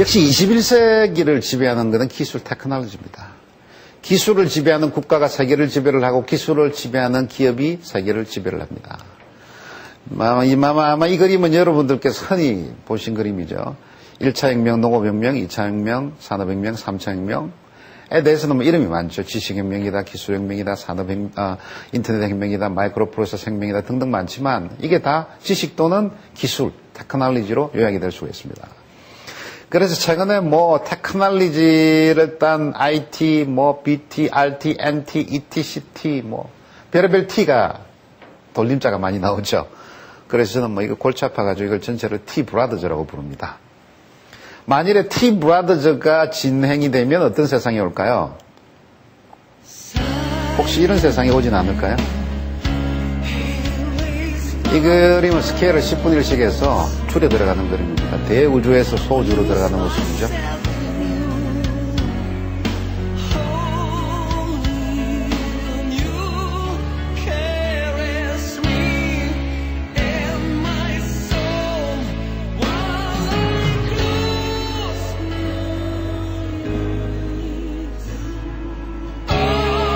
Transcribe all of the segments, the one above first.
역시 21세기를 지배하는 것은 기술 테크놀로지입니다. 기술을 지배하는 국가가 세계를 지배를 하고 기술을 지배하는 기업이 세계를 지배를 합니다. 아마 이, 아마, 이 그림은 여러분들께서 흔히 보신 그림이죠. 1차 혁명, 농업혁명, 2차 혁명, 산업혁명, 3차 혁명에 대해서는 뭐 이름이 많죠. 지식혁명이다, 기술혁명이다, 산업혁명, 아, 인터넷혁명이다, 마이크로 프로세서 혁명이다 등등 많지만 이게 다 지식 또는 기술, 테크놀로지로 요약이 될 수가 있습니다. 그래서 최근에 뭐 테크놀로지를 딴 IT, 뭐 BT, RT, NT, ET, CT, 뭐 별의별 T가 돌림자가 많이 나오죠. 그래서 저는 뭐 이거 골치 아파가지고 이걸 전체를 T 브라더즈라고 부릅니다. 만일에 T 브라더즈가 진행이 되면 어떤 세상이 올까요? 혹시 이런 세상이 오진 않을까요? 이 그림은 스케일을 10분의 1씩 해서 줄여 들어가는 그림입니다. 대우주에서 소우주로 들어가는 모습이죠.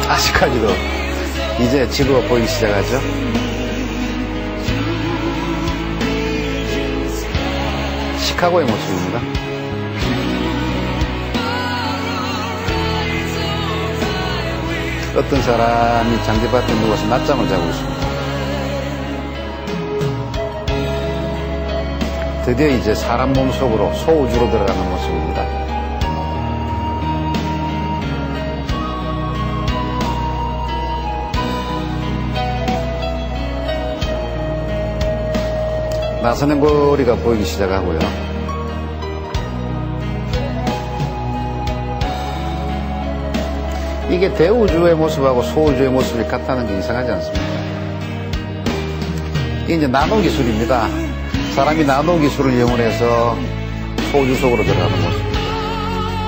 아직까지도 이제 지구가 보이기 시작하죠. 시카고의 모습입니다. 어떤 사람이 장대밭에 누워서 낮잠을 자고 있습니다. 드디어 이제 사람 몸 속으로 소우주로 들어가는 모습입니다. 나서는 고리가 보이기 시작하고요. 이게 대우주의 모습하고 소우주의 모습이 같다는 게 이상하지 않습니까? 이게 이제 나노 기술입니다. 사람이 나노 기술을 이용해서 소우주 속으로 들어가는 모습입니다.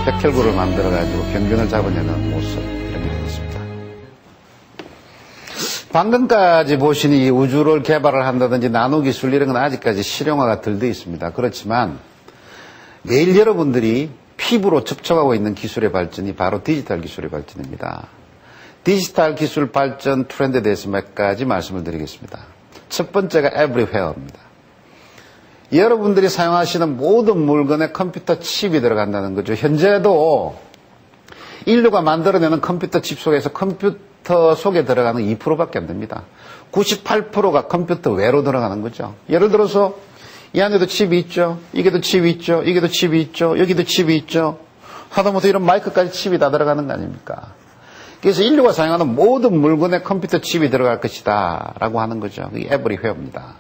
백혈구를 만들어가지고 병균을 잡아내는 모습, 이런 게 되겠습니다. 방금까지 보신 이 우주를 개발을 한다든지 나노 기술 이런 건 아직까지 실용화가 덜 돼 있습니다. 그렇지만 매일 여러분들이 피부로 접촉하고 있는 기술의 발전이 바로 디지털 기술의 발전입니다. 디지털 기술 발전 트렌드에 대해서 몇 가지 말씀을 드리겠습니다. 첫 번째가 everywhere입니다. 여러분들이 사용하시는 모든 물건에 컴퓨터 칩이 들어간다는 거죠. 현재도 인류가 만들어내는 컴퓨터 칩 속에서 컴퓨터 속에 들어가는 2%밖에 안 됩니다. 98%가 컴퓨터 외로 들어가는 거죠. 예를 들어서 이 안에도 칩이 있죠. 이게도 칩이 있죠. 이게도 칩이 있죠. 여기도 칩이 있죠. 하다못해 이런 마이크까지 칩이 다 들어가는 거 아닙니까? 그래서 인류가 사용하는 모든 물건에 컴퓨터 칩이 들어갈 것이다. 라고 하는 거죠. 그게 에브리 회입니다.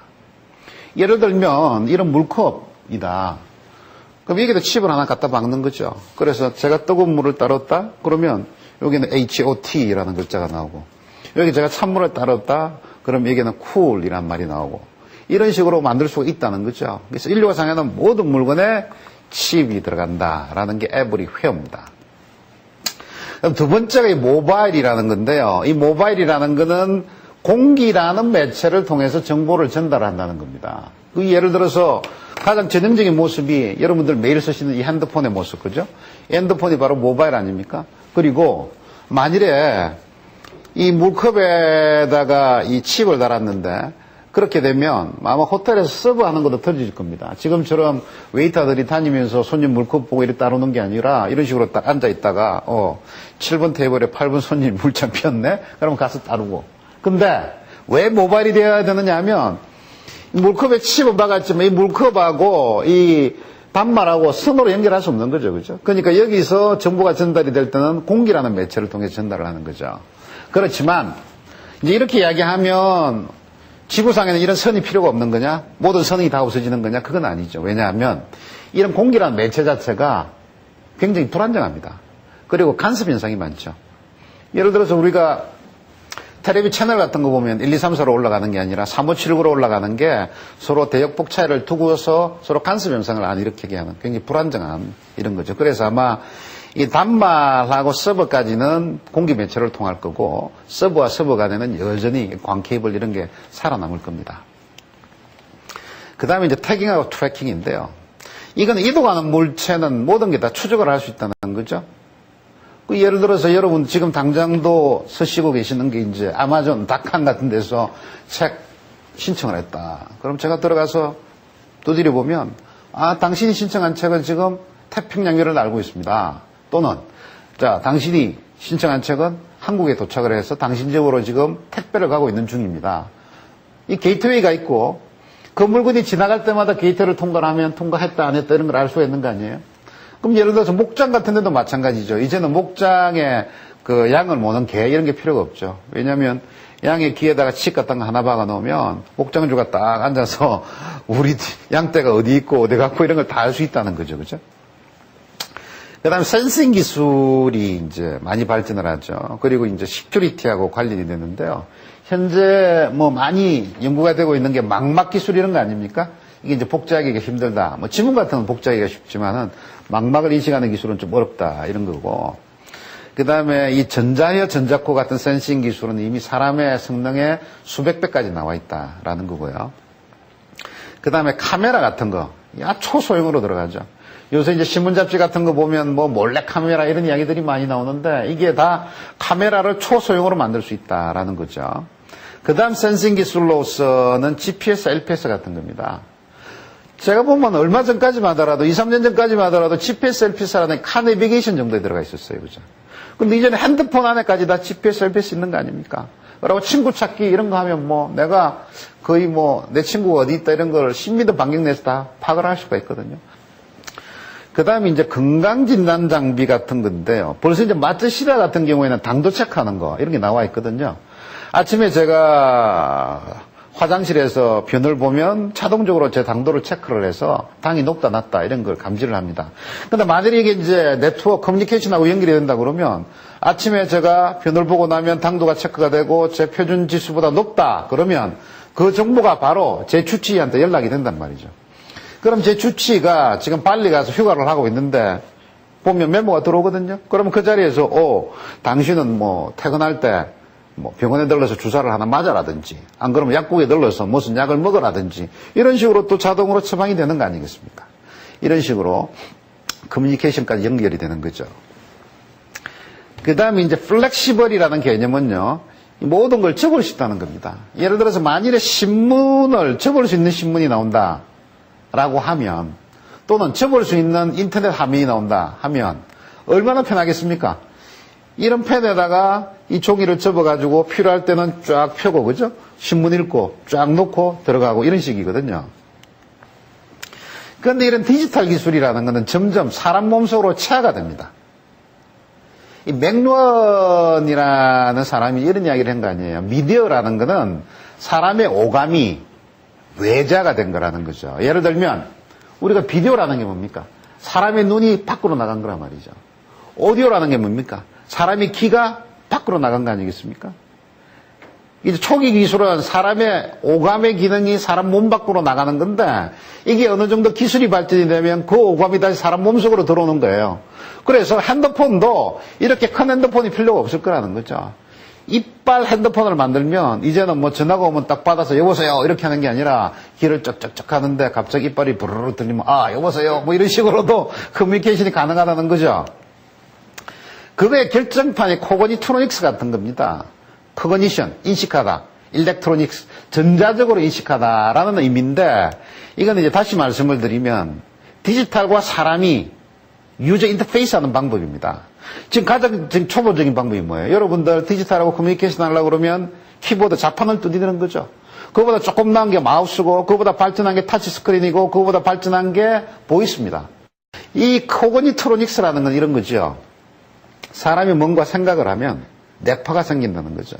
예를 들면 이런 물컵이다. 그럼 여기다 칩을 하나 갖다 박는 거죠. 그래서 제가 뜨거운 물을 따랐다? 그러면 여기는 HOT라는 글자가 나오고 여기 제가 찬물을 따랐다? 그럼 여기는 cool이란 말이 나오고 이런 식으로 만들 수가 있다는 거죠. 그래서 인류가 사용하는 모든 물건에 칩이 들어간다라는 게 에브리회입니다. 그럼 두 번째가 이 모바일이라는 건데요. 이 모바일이라는 거는 공기라는 매체를 통해서 정보를 전달한다는 겁니다. 그 예를 들어서 가장 전형적인 모습이 여러분들 매일 쓰시는 이 핸드폰의 모습, 그죠? 이 핸드폰이 바로 모바일 아닙니까? 그리고 만일에 이 물컵에다가 이 칩을 달았는데 그렇게 되면 아마 호텔에서 서브하는 것도 터질 겁니다. 지금처럼 웨이터들이 다니면서 손님 물컵 보고 이렇게 따르는 게 아니라 이런 식으로 딱 앉아 있다가 어 7번 테이블에 8번 손님 물잔 피었네? 그러면 가서 따르고. 근데 왜 모바일이 되어야 되느냐 하면 물컵에 칩을 박았지만 이 물컵하고 이 단말하고 선으로 연결할 수 없는 거죠. 그죠? 그러니까 여기서 정보가 전달이 될 때는 공기라는 매체를 통해 전달을 하는 거죠. 그렇지만 이제 이렇게 이야기하면 지구상에는 이런 선이 필요가 없는 거냐? 모든 선이 다 없어지는 거냐? 그건 아니죠. 왜냐하면 이런 공기라는 매체 자체가 굉장히 불안정합니다. 그리고 간섭 현상이 많죠. 예를 들어서 우리가 텔레비 채널 같은 거 보면 1, 2, 3, 4로 올라가는 게 아니라 3, 5, 7, 9로 올라가는 게 서로 대역폭 차이를 두고서 서로 간섭 현상을 안 일으키게 하는 굉장히 불안정한 이런 거죠. 그래서 아마 이 단말하고 서버까지는 공기 매체를 통할 거고 서버와 서버 간에는 여전히 광 케이블 이런 게 살아남을 겁니다. 그 다음에 이제 태깅하고 트래킹인데요. 이건 이동하는 물체는 모든 게 다 추적을 할 수 있다는 거죠. 그 예를 들어서 여러분 지금 당장도 쓰시고 계시는 게 이제 아마존 닷컴 같은 데서 책 신청을 했다. 그럼 제가 들어가서 두드려 보면 아 당신이 신청한 책은 지금 태평양유를 날고 있습니다. 또는 자 당신이 신청한 책은 한국에 도착을 해서 당신 집으로 지금 택배를 가고 있는 중입니다. 이 게이트웨이가 있고 그 물건이 지나갈 때마다 게이트를 통과하면 통과했다 안 했다 이런 걸 알 수가 있는 거 아니에요? 그럼 예를 들어서 목장 같은 데도 마찬가지죠. 이제는 목장에 그 양을 모는 개 이런 게 필요가 없죠. 왜냐하면 양의 귀에다가 칩 같은 거 하나 박아 놓으면 목장주가 딱 앉아서 우리 양떼가 어디 있고 어디 갔고 이런 걸 다 알 수 있다는 거죠. 그죠? 그 다음에 센싱 기술이 이제 많이 발전을 하죠. 그리고 이제 시큐리티하고 관련이 되는데요. 현재 뭐 많이 연구가 되고 있는 게 망막 기술 이런 거 아닙니까? 이게 이제 복제하기가 힘들다. 뭐 지문 같은 건 복제하기가 쉽지만은 망막을 인식하는 기술은 좀 어렵다. 이런 거고. 그 다음에 이 전자혀 전자코 같은 센싱 기술은 이미 사람의 성능의 수백 배까지 나와 있다라는 거고요. 그 다음에 카메라 같은 거. 야, 초소형으로 들어가죠. 요새 이제 신문 잡지 같은 거 보면 뭐 몰래 카메라 이런 이야기들이 많이 나오는데 이게 다 카메라를 초소형으로 만들 수 있다라는 거죠. 그 다음 센싱 기술로서는 GPS, LPS 같은 겁니다. 제가 보면 얼마 전까지만 하더라도 2, 3년 전까지만 하더라도 GPS, LPS라는 카 내비게이션 정도에 들어가 있었어요. 그죠? 근데 이제는 핸드폰 안에까지 다 GPS, LPS 있는 거 아닙니까? 그리고 친구 찾기 이런 거 하면 뭐 내가 거의 뭐 내 친구가 어디 있다 이런 걸 10m 반경 내에서 다 파악을 할 수가 있거든요. 그 다음에 이제 건강진단 장비 같은 건데요. 벌써 이제 마트 시라 같은 경우에는 당도 체크하는 거 이런 게 나와 있거든요. 아침에 제가 화장실에서 변을 보면 자동적으로 제 당도를 체크를 해서 당이 높다 낮다 이런 걸 감지를 합니다. 근데 만약에 이게 이제 네트워크 커뮤니케이션하고 연결이 된다 그러면 아침에 제가 변을 보고 나면 당도가 체크가 되고 제 표준 지수보다 높다 그러면 그 정보가 바로 제 주치의한테 연락이 된단 말이죠. 그럼 제 주치가 지금 빨리 가서 휴가를 하고 있는데 보면 메모가 들어오거든요. 그러면 그 자리에서 오 당신은 뭐 퇴근할 때 뭐 병원에 들러서 주사를 하나 맞아라든지 안 그러면 약국에 들러서 무슨 약을 먹어라든지 이런 식으로 또 자동으로 처방이 되는 거 아니겠습니까? 이런 식으로 커뮤니케이션까지 연결이 되는 거죠. 그 다음에 이제 플렉시벌이라는 개념은요. 모든 걸 적을 수 있다는 겁니다. 예를 들어서 만일에 신문을 적을 수 있는 신문이 나온다. 라고 하면 또는 접을 수 있는 인터넷 화면이 나온다 하면 얼마나 편하겠습니까? 이런 펜에다가 이 종이를 접어가지고 필요할 때는 쫙 펴고 그죠? 신문 읽고 쫙 놓고 들어가고 이런 식이거든요. 그런데 이런 디지털 기술이라는 것은 점점 사람 몸속으로 체화가 됩니다. 이 맥루언이라는 사람이 이런 이야기를 한 거 아니에요. 미디어라는 것은 사람의 오감이 외자가 된 거라는 거죠. 예를 들면 우리가 비디오라는 게 뭡니까? 사람의 눈이 밖으로 나간 거란 말이죠. 오디오라는 게 뭡니까? 사람의 귀가 밖으로 나간 거 아니겠습니까? 이제 초기 기술은 사람의 오감의 기능이 사람 몸 밖으로 나가는 건데 이게 어느 정도 기술이 발전이 되면 그 오감이 다시 사람 몸속으로 들어오는 거예요. 그래서 핸드폰도 이렇게 큰 핸드폰이 필요가 없을 거라는 거죠. 이빨 핸드폰을 만들면 이제는 뭐 전화가 오면 딱 받아서 여보세요 이렇게 하는 게 아니라 귀를 쩍쩍쩍 하는데 갑자기 이빨이 부르르 들리면 아 여보세요 뭐 이런 식으로도 커뮤니케이션이 가능하다는 거죠. 그거의 결정판이 코거니트로닉스 같은 겁니다. 커거니션 인식하다, 일렉트로닉스 전자적으로 인식하다라는 의미인데 이건 이제 다시 말씀을 드리면 디지털과 사람이 유저 인터페이스 하는 방법입니다. 지금 가장 지금 초보적인 방법이 뭐예요? 여러분들 디지털하고 커뮤니케이션 하려고 그러면 키보드 자판을 두드리는 거죠. 그거보다 조금 나은 게 마우스고, 그거보다 발전한 게 터치 스크린이고, 그거보다 발전한 게 보이스입니다. 이 코그니트로닉스라는 건 이런 거죠. 사람이 뭔가 생각을 하면 뇌파가 생긴다는 거죠.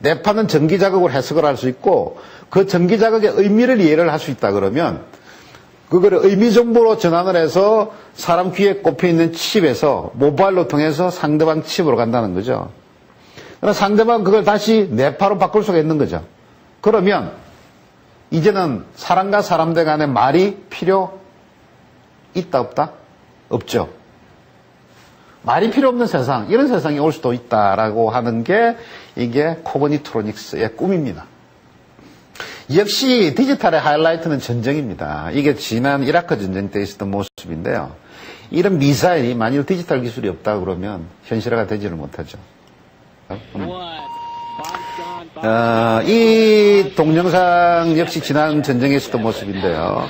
뇌파는 전기 자극을 해석을 할 수 있고, 그 전기 자극의 의미를 이해를 할 수 있다 그러면, 그거를 의미 정보로 전환을 해서 사람 귀에 꼽혀 있는 칩에서 모바일로 통해서 상대방 칩으로 간다는 거죠. 그러나 상대방 그걸 다시 뇌파로 바꿀 수가 있는 거죠. 그러면 이제는 사람과 사람들 간의 말이 필요 있다 없다? 없죠. 말이 필요 없는 세상, 이런 세상이 올 수도 있다라고 하는 게 이게 코그니트로닉스의 꿈입니다. 역시 디지털의 하이라이트는 전쟁입니다. 이게 지난 이라크 전쟁 때 있었던 모습인데요. 이런 미사일이 만일 디지털 기술이 없다 그러면 현실화가 되지를 못하죠. 어, 이 동영상 역시 지난 전쟁에 있었던 모습인데요.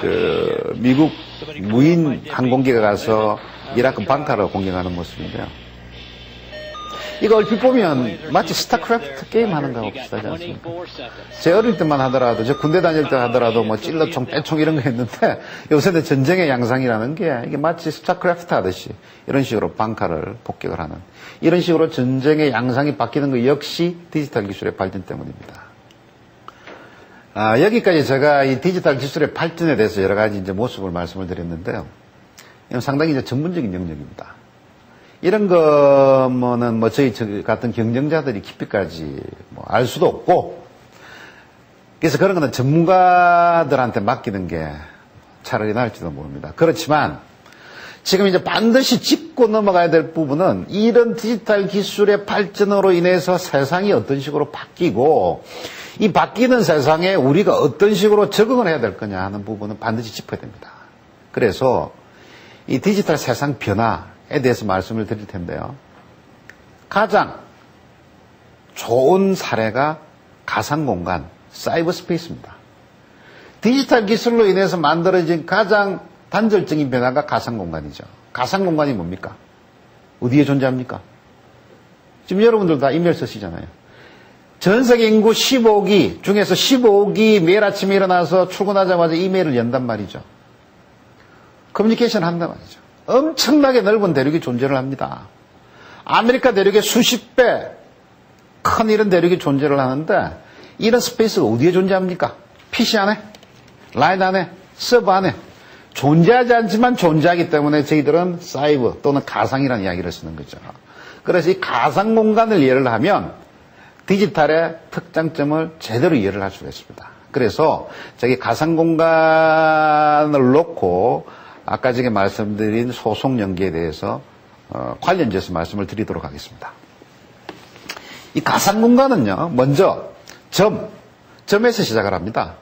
그 미국 무인 항공기가 가서 이라크 방카를 공격하는 모습인데요. 이거 얼핏 보면 마치 스타크래프트 게임 하는 거하고 비슷하지 않습니까? 제 어릴 때만 하더라도, 저 군대 다닐 때 하더라도 뭐 찔러총, 빼총 이런 거 했는데 요새는 전쟁의 양상이라는 게 이게 마치 스타크래프트 하듯이 이런 식으로 방카를 폭격을 하는 이런 식으로 전쟁의 양상이 바뀌는 거 역시 디지털 기술의 발전 때문입니다. 아, 여기까지 제가 이 디지털 기술의 발전에 대해서 여러 가지 이제 모습을 말씀을 드렸는데요. 이건 상당히 이제 전문적인 영역입니다. 이런 거는 뭐 저희 같은 경쟁자들이 깊이까지 뭐 알 수도 없고 그래서 그런 거는 전문가들한테 맡기는 게 차라리 나을지도 모릅니다. 그렇지만 지금 이제 반드시 짚고 넘어가야 될 부분은 이런 디지털 기술의 발전으로 인해서 세상이 어떤 식으로 바뀌고 이 바뀌는 세상에 우리가 어떤 식으로 적응을 해야 될 거냐 하는 부분은 반드시 짚어야 됩니다. 그래서 이 디지털 세상 변화에 대해서 말씀을 드릴 텐데요. 가장 좋은 사례가 가상공간, 사이버 스페이스입니다. 디지털 기술로 인해서 만들어진 가장 단절적인 변화가 가상공간이죠. 가상공간이 뭡니까? 어디에 존재합니까? 지금 여러분들 다 이메일 쓰시잖아요. 전 세계 인구 15기 중에서 15기 매일 아침에 일어나서 출근하자마자 이메일을 연단 말이죠. 커뮤니케이션 한단 말이죠. 엄청나게 넓은 대륙이 존재를 합니다. 아메리카 대륙의 수십 배 큰 이런 대륙이 존재를 하는데 이런 스페이스가 어디에 존재합니까? PC 안에, 라인 안에, 서버 안에 존재하지 않지만 존재하기 때문에 저희들은 사이버 또는 가상이라는 이야기를 쓰는 거죠. 그래서 이 가상 공간을 이해를 하면 디지털의 특장점을 제대로 이해를 할 수가 있습니다. 그래서 저기 가상 공간을 놓고 아까 전에 말씀드린 소송 연기에 대해서 어, 관련돼서 말씀을 드리도록 하겠습니다. 이 가상 공간은요, 먼저 점, 점에서 시작을 합니다.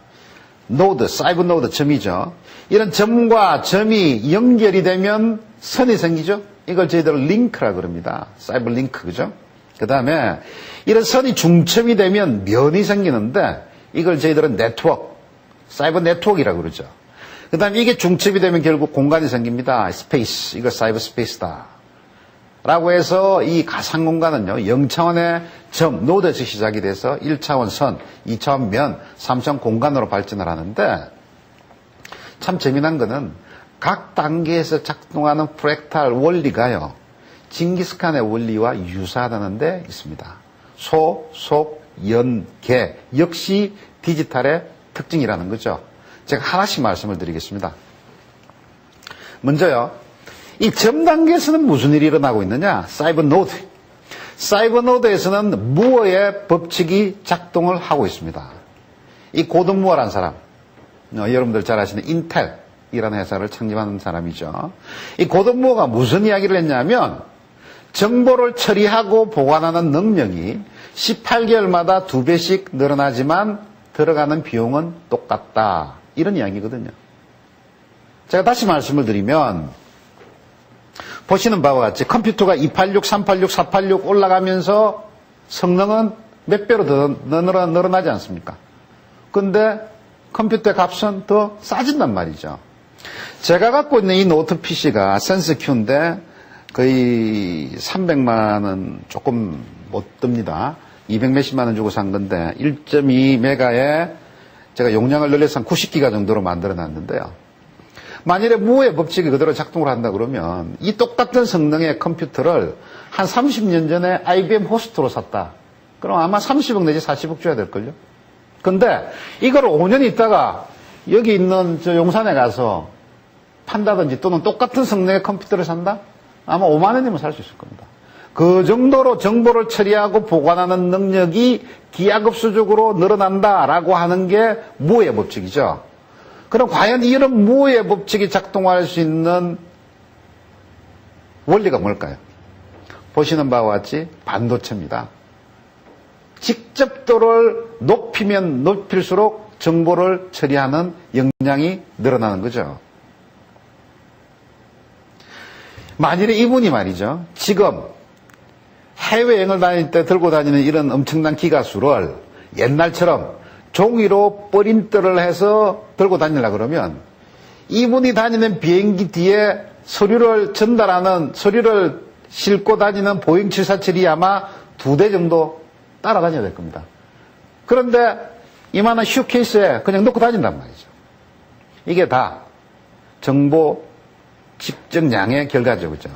노드, 사이버 노드 점이죠. 이런 점과 점이 연결이 되면 선이 생기죠. 이걸 저희들 링크라 그럽니다. 사이버 링크, 그죠? 그 다음에 이런 선이 중점이 되면 면이 생기는데 이걸 저희들은 네트워크, 사이버 네트워크이라고 그러죠. 그 다음에 이게 중첩이 되면 결국 공간이 생깁니다. 스페이스, 이거 사이버 스페이스다. 라고 해서 이 가상 공간은요, 0차원의 점, 노드에서 시작이 돼서 1차원 선, 2차원 면, 3차원 공간으로 발전을 하는데 참 재미난 거는 각 단계에서 작동하는 프랙탈 원리가요, 징기스칸의 원리와 유사하다는 데 있습니다. 소, 속, 연, 개 역시 디지털의 특징이라는 거죠. 제가 하나씩 말씀을 드리겠습니다. 먼저요, 이 점 단계에서는 무슨 일이 일어나고 있느냐? 사이버 노드. 사이버 노드에서는 무어의 법칙이 작동을 하고 있습니다. 이 고든 무어란 사람, 어, 여러분들 잘 아시는 인텔이라는 회사를 창립한 사람이죠. 이 고든 무어가 무슨 이야기를 했냐면 정보를 처리하고 보관하는 능력이 18개월마다 두 배씩 늘어나지만 들어가는 비용은 똑같다. 이런 이야기거든요. 제가 다시 말씀을 드리면 보시는 바와 같이 컴퓨터가 286, 386, 486 올라가면서 성능은 몇 배로 더 늘어, 늘어나지 않습니까? 근데 컴퓨터의 값은 더 싸진단 말이죠. 제가 갖고 있는 이 노트 PC가 센스큐인데 거의 300만 원 조금 못 듭니다. 200 몇십만 원 주고 산 건데 1.2 메가에 제가 용량을 늘려서 한 90기가 정도로 만들어 놨는데요. 만일에 무의 법칙이 그대로 작동을 한다 그러면 이 똑같은 성능의 컴퓨터를 한 30년 전에 IBM 호스트로 샀다. 그럼 아마 30억 내지 40억 줘야 될걸요? 근데 이걸 5년 있다가 여기 있는 저 용산에 가서 판다든지 또는 똑같은 성능의 컴퓨터를 산다? 아마 5만 원이면 살 수 있을 겁니다. 그 정도로 정보를 처리하고 보관하는 능력이 기하급수적으로 늘어난다라고 하는 게 무의 법칙이죠. 그럼 과연 이런 무의 법칙이 작동할 수 있는 원리가 뭘까요? 보시는 바와 같이 반도체입니다. 직접도를 높이면 높일수록 정보를 처리하는 역량이 늘어나는 거죠. 만일에 이분이 말이죠. 지금 해외여행을 다닐 때 들고 다니는 이런 엄청난 기가수를 옛날처럼 종이로 뿌린트를 해서 들고 다니려 그러면 이분이 다니는 비행기 뒤에 서류를 전달하는 서류를 싣고 다니는 보잉 747이 아마 두 대 정도 따라다녀야 될 겁니다. 그런데 이만한 슈케이스에 그냥 놓고 다닌단 말이죠. 이게 다 정보 집정량의 결과죠. 그죠?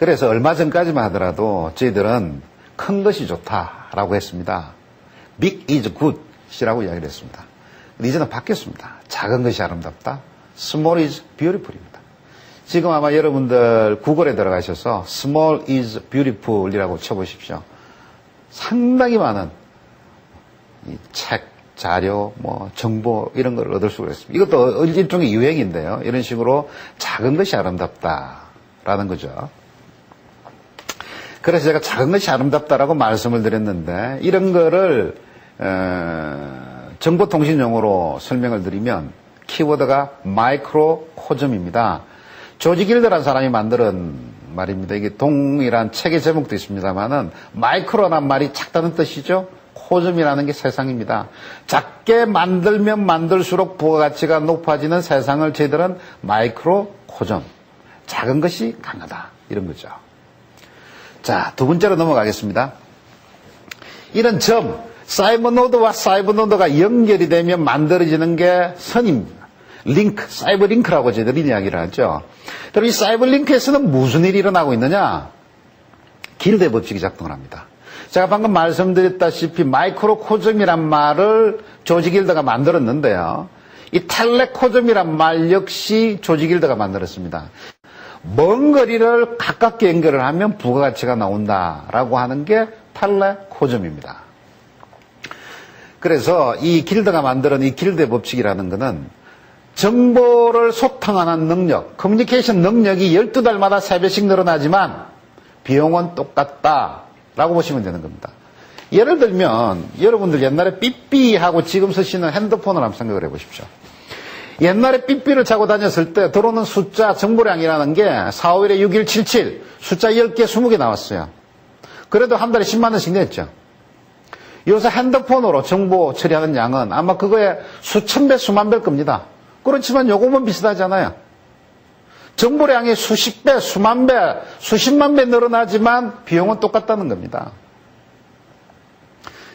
그래서 얼마 전까지만 하더라도 저희들은 큰 것이 좋다라고 했습니다. Big is good이라고 이야기를 했습니다. 이제는 바뀌었습니다. 작은 것이 아름답다. Small is beautiful입니다. 지금 아마 여러분들 구글에 들어가셔서 Small is beautiful이라고 쳐보십시오. 상당히 많은 책, 자료, 뭐 정보 이런 걸 얻을 수가 있습니다. 이것도 일종의 유행인데요. 이런 식으로 작은 것이 아름답다라는 거죠. 그래서 제가 작은 것이 아름답다라고 말씀을 드렸는데 이런 거를 어, 정보통신 용어로 설명을 드리면 키워드가 마이크로코즘입니다. 조지 길드라는 사람이 만드는 말입니다. 이게 동일한 책의 제목도 있습니다만은 마이크로란 말이 작다는 뜻이죠. 코즘이라는 게 세상입니다. 작게 만들면 만들수록 부가가치가 높아지는 세상을 저희들은 마이크로 코즘. 작은 것이 강하다. 이런 거죠. 자, 두 번째로 넘어가겠습니다. 이런 점, 사이버 노드와 사이버 노드가 연결이 되면 만들어지는 게 선입니다. 링크, 사이버 링크라고 저희들이 이야기를 하죠. 그럼 이 사이버 링크에서는 무슨 일이 일어나고 있느냐? 길대 법칙이 작동을 합니다. 제가 방금 말씀드렸다시피 마이크로 코즘이란 말을 조지 길드가 만들었는데요. 이 텔레코즘이란 말 역시 조지 길드가 만들었습니다. 먼 거리를 가깝게 연결을 하면 부가가치가 나온다라고 하는 게 텔레코즘입니다. 그래서 이 길드가 만드는 이 길드의 법칙이라는 것은 정보를 소통하는 능력, 커뮤니케이션 능력이 12달마다 3배씩 늘어나지만 비용은 똑같다라고 보시면 되는 겁니다. 예를 들면 여러분들 옛날에 삐삐하고 지금 쓰시는 핸드폰을 한번 생각을 해보십시오. 옛날에 삐삐를 차고 다녔을 때 들어오는 숫자 정보량이라는 게 4, 5일에 6 1 7 7 숫자 10개, 20개 나왔어요. 그래도 한 달에 10만 원씩 냈죠. 요새 핸드폰으로 정보 처리하는 양은 아마 그거에 수천 배, 수만 배일 겁니다. 그렇지만 요금은 비슷하잖아요. 정보량이 수십 배, 수만 배, 수십만 배 늘어나지만 비용은 똑같다는 겁니다.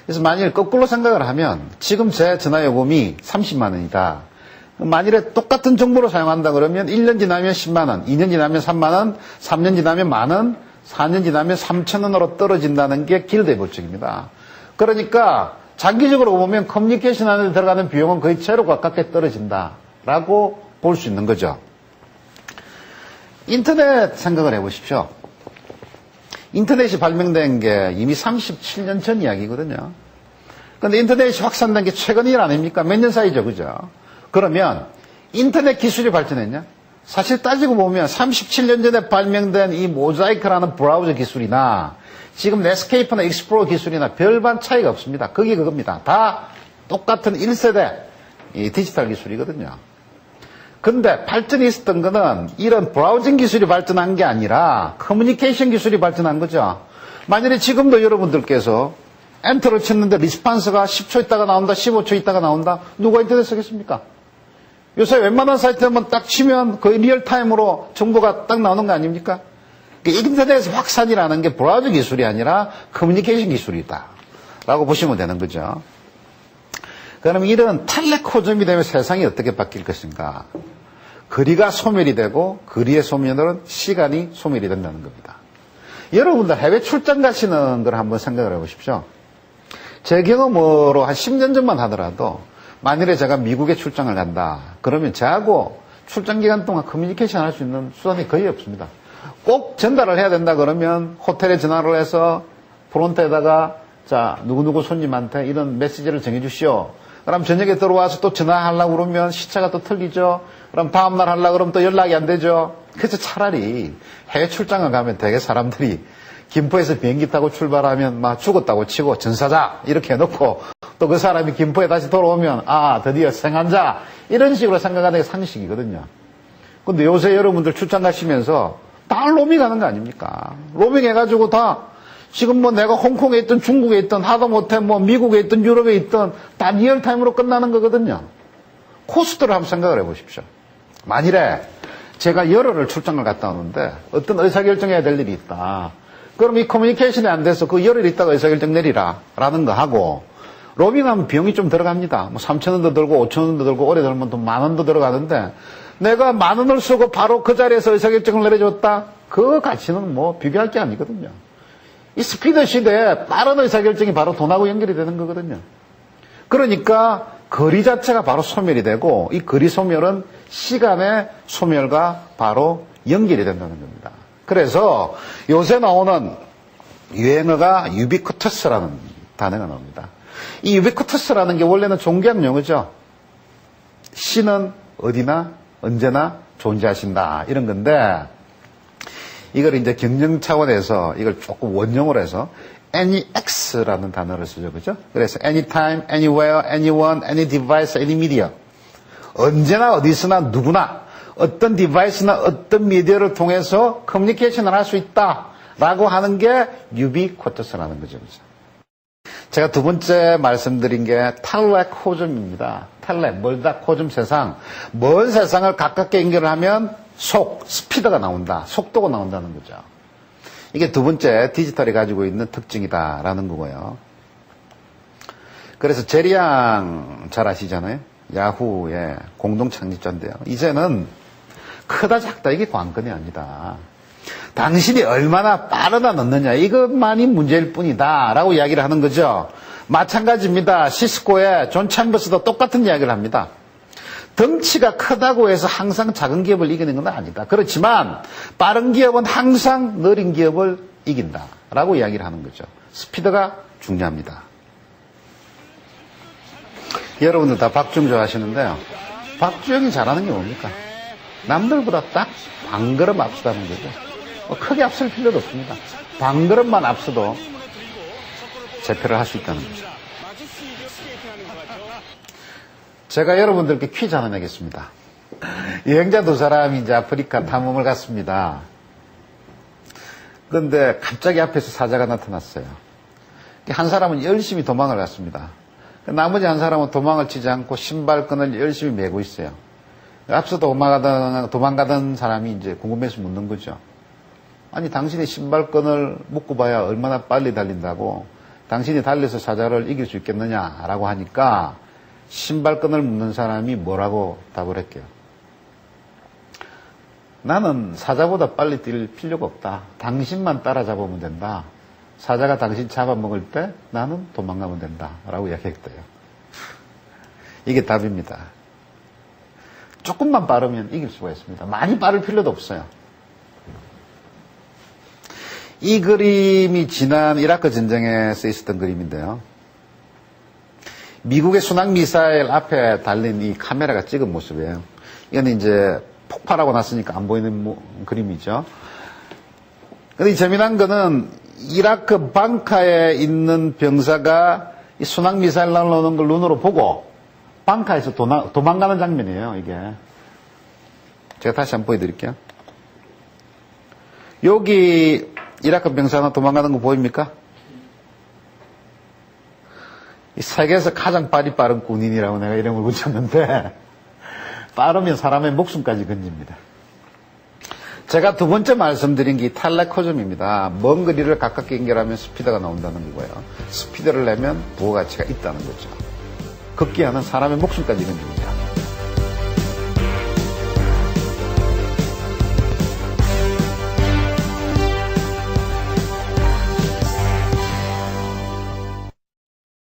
그래서 만일 거꾸로 생각을 하면 지금 제 전화 요금이 30만 원이다. 만일에 똑같은 정보를 사용한다 그러면 1년 지나면 10만 원, 2년 지나면 3만 원, 3년 지나면 만 원, 4년 지나면 3천 원으로 떨어진다는 게 길드의 법칙입니다. 그러니까 장기적으로 보면 커뮤니케이션 안에 들어가는 비용은 거의 제로 가깝게 떨어진다라고 볼 수 있는 거죠. 인터넷 생각을 해보십시오. 인터넷이 발명된 게 이미 37년 전 이야기거든요. 그런데 인터넷이 확산된 게 최근 일 아닙니까? 몇 년 사이죠, 그죠? 그러면 인터넷 기술이 발전했냐? 사실 따지고 보면 37년 전에 발명된 이 모자이크라는 브라우저 기술이나 지금 넷스케이프나 익스플로어 기술이나 별반 차이가 없습니다. 그게 그겁니다. 다 똑같은 1세대 디지털 기술이거든요. 근데 발전이 있었던 거는 이런 브라우징 기술이 발전한 게 아니라 커뮤니케이션 기술이 발전한 거죠. 만약에 지금도 여러분들께서 엔터를 쳤는데 리스판스가 10초 있다가 나온다, 15초 있다가 나온다. 누가 인터넷 쓰겠습니까? 요새 웬만한 사이트 한번 딱 치면 거의 리얼타임으로 정보가 딱 나오는 거 아닙니까? 인터넷 확산이라는 게 브라우저 기술이 아니라 커뮤니케이션 기술이다. 라고 보시면 되는 거죠. 그럼 이런 텔레코점이 되면 세상이 어떻게 바뀔 것인가? 거리가 소멸이 되고 거리의 소멸은 시간이 소멸이 된다는 겁니다. 여러분들 해외 출장 가시는 걸 한번 생각을 해보십시오. 제 경험으로 한 10년 전만 하더라도 만일에 제가 미국에 출장을 간다. 그러면 저하고 출장 기간 동안 커뮤니케이션 할 수 있는 수단이 거의 없습니다. 꼭 전달을 해야 된다 그러면 호텔에 전화를 해서 프론트에다가 자, 누구누구 손님한테 이런 메시지를 정해 주시오. 그럼 저녁에 들어와서 또 전화하려고 그러면 시차가 또 틀리죠. 그럼 다음날 하려고 그러면 또 연락이 안 되죠. 그래서 차라리 해외 출장을 가면 되게 사람들이 김포에서 비행기 타고 출발하면 막 죽었다고 치고 전사자 이렇게 해놓고 또 그 사람이 김포에 다시 돌아오면 아 드디어 생한자 이런 식으로 생각하는 게 상식이거든요. 근데 요새 여러분들 출장 가시면서 다 로밍 하는 거 아닙니까? 로밍 해가지고 다 지금 뭐 내가 홍콩에 있든 중국에 있든 하다 못해 뭐 미국에 있든 유럽에 있든 다 리얼타임으로 끝나는 거거든요. 코스트를 한번 생각을 해보십시오. 만일에 제가 열흘을 출장을 갔다 오는데 어떤 의사결정해야 될 일이 있다. 그럼 이 커뮤니케이션이 안 돼서 그 열흘 있다가 의사결정 내리라. 라는 거 하고 로밍하면 비용이 좀 들어갑니다. 뭐 3천 원도 들고 5천 원도 들고 오래 들면 또 만 원도 들어가는데 내가 만 원을 쓰고 바로 그 자리에서 의사결정을 내려줬다? 그 가치는 뭐 비교할 게 아니거든요. 이 스피드 시대에 빠른 의사결정이 바로 돈하고 연결이 되는 거거든요. 그러니까 거리 자체가 바로 소멸이 되고 이 거리 소멸은 시간의 소멸과 바로 연결이 된다는 겁니다. 그래서 요새 나오는 유행어가 유비쿼터스라는 단어가 나옵니다. 이 유비쿼터스라는 게 원래는 존귀한 용어죠. 시는 어디나 언제나 존재하신다 이런 건데 이걸 이제 경영 차원에서 이걸 조금 원형으로 해서 anyx라는 단어를 쓰죠. 그죠? 그래서 anytime, anywhere, anyone, any device, any media. 언제나 어디서나 누구나 어떤 디바이스나 어떤 미디어를 통해서 커뮤니케이션을 할 수 있다라고 하는 게 유비쿼터스라는 거죠. 그죠? 제가 두 번째 말씀드린 게 탈레코즘입니다. 탈레, 멀다, 코즘 세상. 먼 세상을 가깝게 연결을 하면 속, 스피드가 나온다. 속도가 나온다는 거죠. 이게 두 번째 디지털이 가지고 있는 특징이다라는 거고요. 그래서 제리양 잘 아시잖아요. 야후의 공동 창립자인데요. 이제는 크다 작다 이게 관건이 아니다. 당신이 얼마나 빠르다 넣느냐 이것만이 문제일 뿐이다 라고 이야기를 하는 거죠. 마찬가지입니다. 시스코의 존 챔버스도 똑같은 이야기를 합니다. 덩치가 크다고 해서 항상 작은 기업을 이기는 건 아니다. 그렇지만 빠른 기업은 항상 느린 기업을 이긴다. 라고 이야기를 하는 거죠. 스피드가 중요합니다. 여러분들 다 박주영 좋아하시는데요. 박주영이 잘하는 게 뭡니까? 남들보다 딱 반걸음 앞서다는 거죠. 뭐 크게 앞설 필요도 없습니다. 반걸음만 앞서도 재표를 할 수 있다는 거죠. 제가 여러분들께 퀴즈 하나 내겠습니다. 여행자 두 사람이 이제 아프리카 탐험을 갔습니다. 그런데 갑자기 앞에서 사자가 나타났어요. 한 사람은 열심히 도망을 갔습니다. 나머지 한 사람은 도망을 치지 않고 신발끈을 열심히 메고 있어요. 앞서 도망가던, 도망가던 사람이 이제 궁금해서 묻는 거죠. 아니, 당신이 신발끈을 묶고 봐야 얼마나 빨리 달린다고 당신이 달려서 사자를 이길 수 있겠느냐라고 하니까 신발끈을 묶는 사람이 뭐라고 답을 했게요. 나는 사자보다 빨리 뛸 필요가 없다. 당신만 따라잡으면 된다. 사자가 당신 잡아먹을 때 나는 도망가면 된다. 라고 이야기했대요. 이게 답입니다. 조금만 빠르면 이길 수가 있습니다. 많이 빠를 필요도 없어요. 이 그림이 지난 이라크 전쟁에서 있었던 그림인데요. 미국의 순항 미사일 앞에 달린 이 카메라가 찍은 모습이에요. 이건 이제 폭발하고 났으니까 안 보이는 모, 그림이죠. 근데 이 재미난 거는 이라크 방카에 있는 병사가 이 순항 미사일 날라오는 걸 눈으로 보고 방카에서 도나, 도망가는 장면이에요, 이게. 제가 다시 한번 보여드릴게요. 여기 이라크 병사 하나 도망가는 거 보입니까? 이 세계에서 가장 발이 빠른 군인이라고 내가 이름을 붙였는데, 빠르면 사람의 목숨까지 건집니다. 제가 두 번째 말씀드린 게 탈레코즘입니다. 먼 거리를 가깝게 연결하면 스피드가 나온다는 거고요. 스피드를 내면 부가가치가 있다는 거죠. 걷기하는 사람의 목숨까지 건집니다.